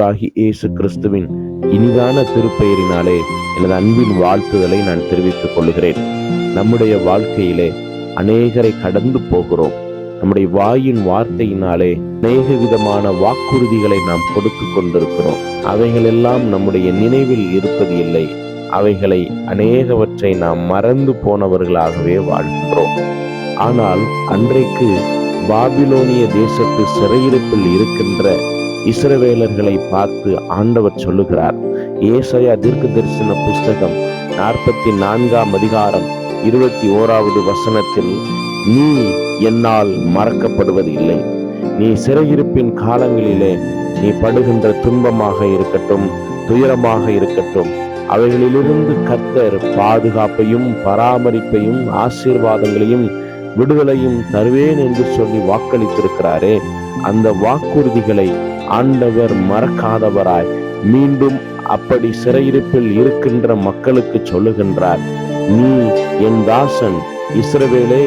ஆண்டவராகி இயேசு கிறிஸ்துவின் இனிதான திருப்பெயரினாலே எனது அன்பின் வாழ்த்துதலை நான் தெரிவித்துக் கொள்கிறேன். நம்முடைய வாழ்க்கையிலே அநேகரை கடந்து போகிறோம். நம்முடைய வாயின் வார்த்தையினாலே அநேக விதமான வாக்குறுதிகளை நாம் கொடுத்து கொண்டிருக்கிறோம். அவைகளெல்லாம் நம்முடைய நினைவில் இருப்பது இல்லை. அவைகளை அநேகவற்றை நாம் மறந்து போனவர்களாகவே வாழ்கிறோம். ஆனால் அன்றைக்கு பாபிலோனிய தேசத்து சிறையிருப்பில் இருக்கின்ற இஸ்ரவேலர்களை பார்த்து ஆண்டவர் சொல்லுகிறார். ஏசையா தீர்க்க தரிசன புஸ்தகம் நாற்பத்தி நான்காம் அதிகாரம் இருபத்தி ஓராவது வசனத்தில் நீ என்னால் மறக்கப்படுவது இல்லை நீ சிறையிருப்பின் காலங்களிலே நீ படுகின்ற துன்பமாக இருக்கட்டும் துயரமாக இருக்கட்டும். அவைகளிலிருந்து கர்த்தர் பாதுகாப்பையும் பராமரிப்பையும் ஆசீர்வாதங்களையும் விடுதலையும் தருவேன் என்று சொல்லி வாக்களித்திருக்கிறாரே. அந்த வாக்குறுதிகளை ஆண்டவர் மறக்காதவராய் மீண்டும் அப்படி சிறையிருப்பில் இருக்கின்ற மக்களுக்கு சொல்லுகின்றார் நீ என் தாசன் இஸ்ரவேலே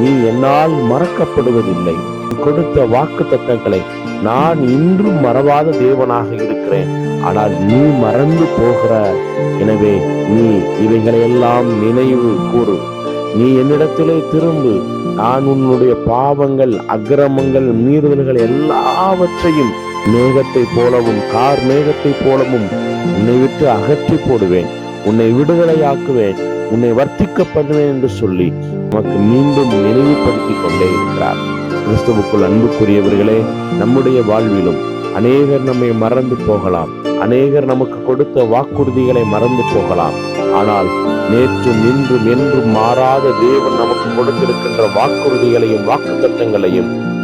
நீ என்னால் மறக்கப்படுவதில்லை. கொடுத்த வாக்கு தத்தங்களை நான் இன்றும் மறவாத தேவனாக இருக்கிறேன். ஆனால் நீ மறந்து போகிற எனவே நீ இவைகளையெல்லாம் நினைவு கூறு. நீ என்னிடத்திலே திரும்பு. நான் உன்னுடைய பாவங்கள் அக்கிரமங்கள் மீறுதல்கள் எல்லாவற்றையும் மேகத்தை போலவும் கார் மேகத்தை போலவும் உன்னை விட்டு அகற்றி போடுவேன். உன்னை விடுதலையாக்குவேன். உன்னை வர்த்திக்க பண்ணுவேன் என்று சொல்லி நமக்கு மீண்டும் நினைவுபடுத்தி கொண்டே இருக்கிறார். கிறிஸ்துவுக்குள் அன்புக்குரியவர்களே நம்முடைய வாழ்விலும் அநேகர் நம்மை மறந்து போகலாம். அநேகர் நமக்கு கொடுத்த வாக்குறுதிகளை மறந்து போகலாம். ஆனால் நேற்றும் இன்றும் என்றும் மாறாத தேவன் நமக்கு கொடுத்திருக்கின்ற வாக்குறுதிகளையும் வாக்கு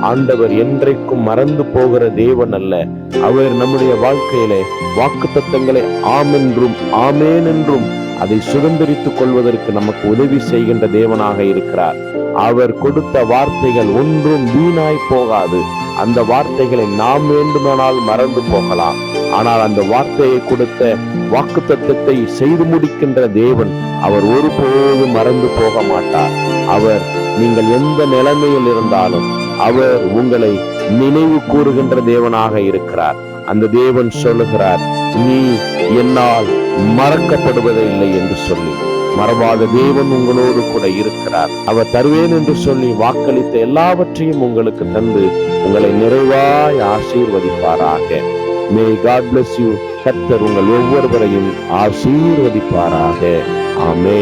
ஆண்டவர் என்றைக்கும் மறந்து போகிற தேவன் அல்ல. அவர் நம்முடைய வாழ்க்கையிலே வாக்கு தத்தங்களை ஆமென்றும் ஆமேன் என்றும் அதை சுதந்திரித்துக் கொள்வதற்கு நமக்கு உதவி செய்கின்ற தேவனாக இருக்கிறார். அவர் கொடுத்த வார்த்தைகள் ஒன்றும் வீணாய் போகாது. அந்த வார்த்தைகளை நாம் வேண்டுமானால் மறந்து போகலாம். ஆனால் அந்த வார்த்தையை கொடுத்த வாக்கு தத்துவத்தை செய்து முடிக்கின்ற தேவன் அவர் ஒருபோதும் மறந்து போக மாட்டார். அவர் நீங்கள் எந்த நிலைமையில் இருந்தாலும் அவர் உங்களை நினைவு கூறுகின்ற தேவனாக இருக்கிறார். அந்த தேவன் சொல்லுகிறார் நீ என்னால் மறக்கப்படுவதே இல்லை என்று சொல்லி மறவாத தேவன் உங்களோடு கூட இருக்கிறார். அவர் தருவேன் என்று சொல்லி வாக்களித்த எல்லாவற்றையும் உங்களுக்கு தந்து உங்களை நிறைவாய் ஆசீர்வதிப்பாராக. மே காட் பிளஸ் யூ கத்தர் உங்கள் ஒவ்வொருவரையும் ஆசீர்வதிப்பாராக. ஆமே